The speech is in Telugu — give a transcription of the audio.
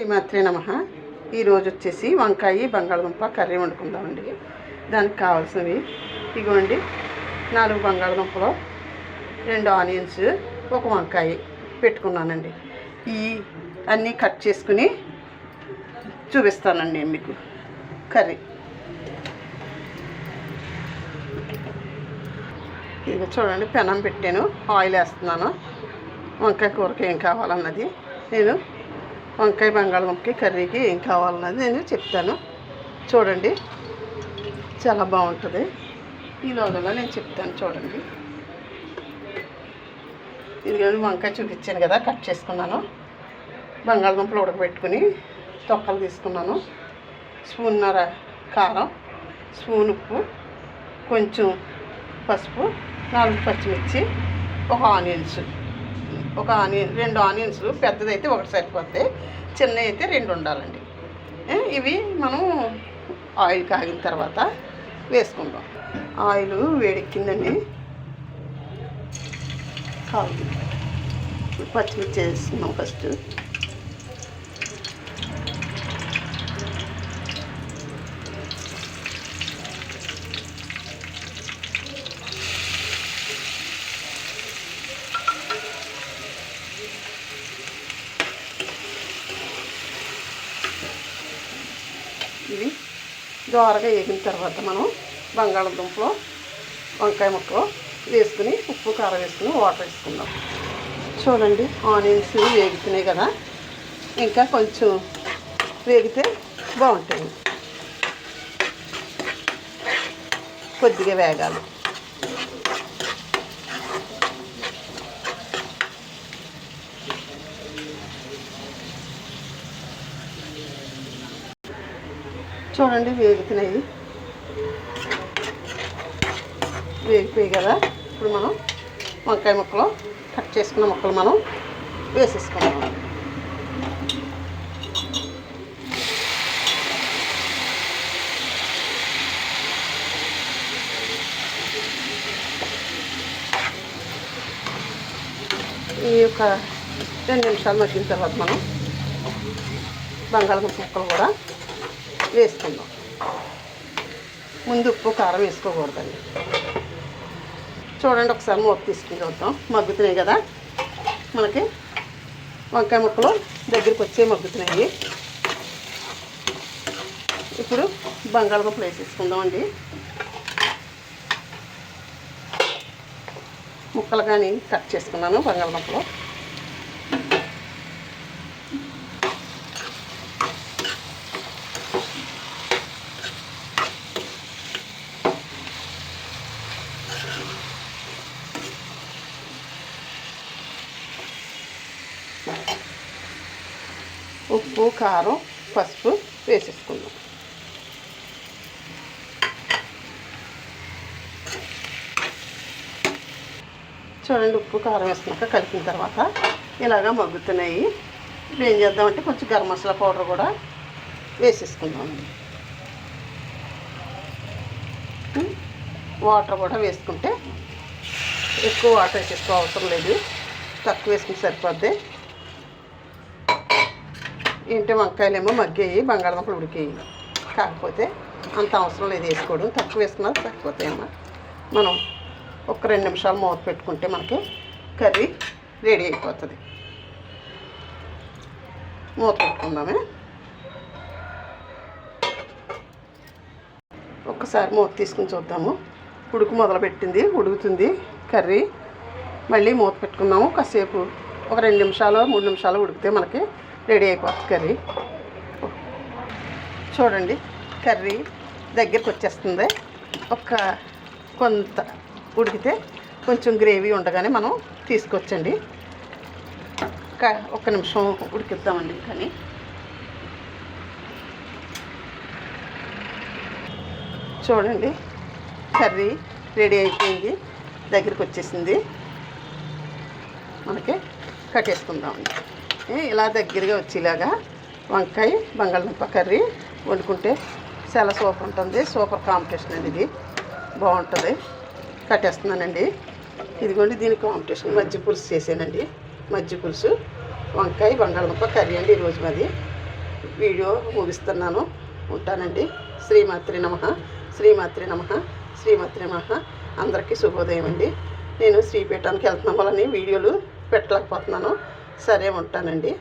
శ్రీమాత్రే నమ. ఈరోజు వచ్చేసి వంకాయ బంగాళదుంప కర్రీ వండుకుందామండి. దానికి కావాల్సినవి ఇగోండి. నాలుగు బంగాళదుంపలు రెండు ఆనియన్స్ ఒక వంకాయ పెట్టుకున్నానండి. ఈ అన్నీ కట్ చేసుకుని చూపిస్తానండి మీకు కర్రీ. ఇది చూడండి పెనం పెట్టాను ఆయిల్ వేస్తున్నాను. వంకాయ కూరకి ఏం కావాలన్నది నేను వంకాయ బంగాళముఖి కర్రీకి ఏం కావాలన్నది నేను చెప్తాను. చూడండి. చాలా బాగుంటుంది. ఈ లోగల్లో నేను చెప్తాను చూడండి. ఇదిగోండి వంకాయ చూపించాను కదా కట్ చేసుకున్నాను. బంగాళదుంపలు ఉడకబెట్టుకుని తొక్కలు తీసుకున్నాను. స్పూన్నర కారం స్పూన్ ఉప్పు కొంచెం పసుపు నాలుగు పచ్చిమిర్చి ఒక ఆనియన్స్. ఒక ఆనియన్ రెండు ఆనియన్స్ పెద్దదైతే ఒకటి సరిపోద్ది చిన్నవి అయితే రెండు ఉండాలండి. ఇవి మనం ఆయిల్ కాగిన తర్వాత వేసుకుందాం ఆయిల్ వేడెక్కిందండి. కాదు పచ్చిమిర్చి వేస్తున్నాం ఫస్ట్. ఇవి దోరగా వేగిన తర్వాత మనం బంగాళదుంపలో వంకాయ ముక్కలు వేసుకుని ఉప్పు కారం వేసుకుని వాటర్ వేసుకుందాం. చూడండి ఆనియన్స్ వేగుతున్నాయి కదా. ఇంకా కొంచెం వేగితే బాగుంటుంది. కొద్దిగా వేగాలి. చూడండి వేగుతున్నాయి. వేగిపోయి కదా? ఇప్పుడు మనం వంకాయ ముక్కలు కట్ చేసుకున్న ముక్కలు మనం వేసేసుకున్నాం ఈ యొక్క రెండు నిమిషాలు మగ్గిన తర్వాత మనం బంగాళదుంప ముక్కలు కూడా వేసుకుందాం. ముందు ఉప్పు కారం వేసుకోకూడదండి. చూడండి ఒకసారి మూత తీసుకుని చూద్దాం మగ్గుతున్నాయి కదా? మనకి వంకాయ ముక్కలు దగ్గరికి వచ్చే మగ్గుతున్నాయి. ఇప్పుడు బంగాళదుంపలు వేసేసుకుందామండి. ముక్కలు కానీ కట్ చేసుకున్నాను బంగాళదుంపలు. ఉప్పు కారం పసుపు వేసేసుకుందాం. చూడండి ఉప్పు కారం వేసుకున్నాక కలిపిన తర్వాత ఇలాగా మగ్గుతున్నాయి. ఇప్పుడు ఏం చేద్దామంటే కొంచెం గరం మసాలా పౌడర్ కూడా వేసేసుకుందాం. వాటర్ కూడా వేసుకుంటే ఎక్కువ వాటర్ వేసేసుకో అవసరం లేదు. తక్కువ వేసుకుంటే సరిపోద్ది. ఏంటి వంకాయలేమో మగ్గాయి బంగాళదుంపలు ఉడికాయి. కాకపోతే అంత అవసరం లేదు వేసుకోవడం. తక్కువ వేసుకున్నా సరిపోతాయమ్మా మనం ఒక రెండు నిమిషాలు మూత పెట్టుకుంటే మనకి కర్రీ రెడీ అయిపోతుంది. మూత పెట్టుకుందామే. ఒక్కసారి మూత తీసుకుని చూద్దాము. ఉడుకు మొదలుపెట్టింది ఉడుకుతుంది కర్రీ. మళ్ళీ మూత పెట్టుకుందాము. కాసేపు ఒక రెండు నిమిషాలు మూడు నిమిషాలు ఉడికితే మనకి రెడీ అయిపోతుంది కర్రీ. చూడండి కర్రీ దగ్గరికి వచ్చేస్తుంది. ఒక కొంత ఉడికితే కొంచెం గ్రేవీ ఉండగానే మనం తీసుకొచ్చండి. ఒక ఒక్క నిమిషం ఉడికిద్దామండి కానీ. చూడండి కర్రీ రెడీ అయిపోయింది. దగ్గరికి వచ్చేసింది. మనకి కట్టేసుకుందామండి ఏ, ఇలా దగ్గరగా వచ్చేలాగా వంకాయ బంగాళదుంప కర్రీ వండుకుంటే చాలా సూపర్ ఉంటుంది. సూపర్ కాంపిటీషన్ అండి ఇది. బాగుంటుంది. కట్టేస్తున్నానండి ఇదిగోండి దీనికి కాంపిటీషన్ మజ్జి పులుసు చేసానండి మజ్జి పులుసు వంకాయ బంగాళదుంప కర్రీ అండి ఈరోజు మాది. వీడియో ముగిస్తున్నాను. ఉంటానండి. శ్రీమాత్రి నమ. శ్రీమాత్రి నమ. శ్రీమతి నమ. అందరికీ శుభోదయం అండి. నేను శ్రీపీఠానికి వెళ్తున్నాం వాళ్ళని వీడియోలు పెట్టలేకపోతున్నాను. సరే ఉంటానండి.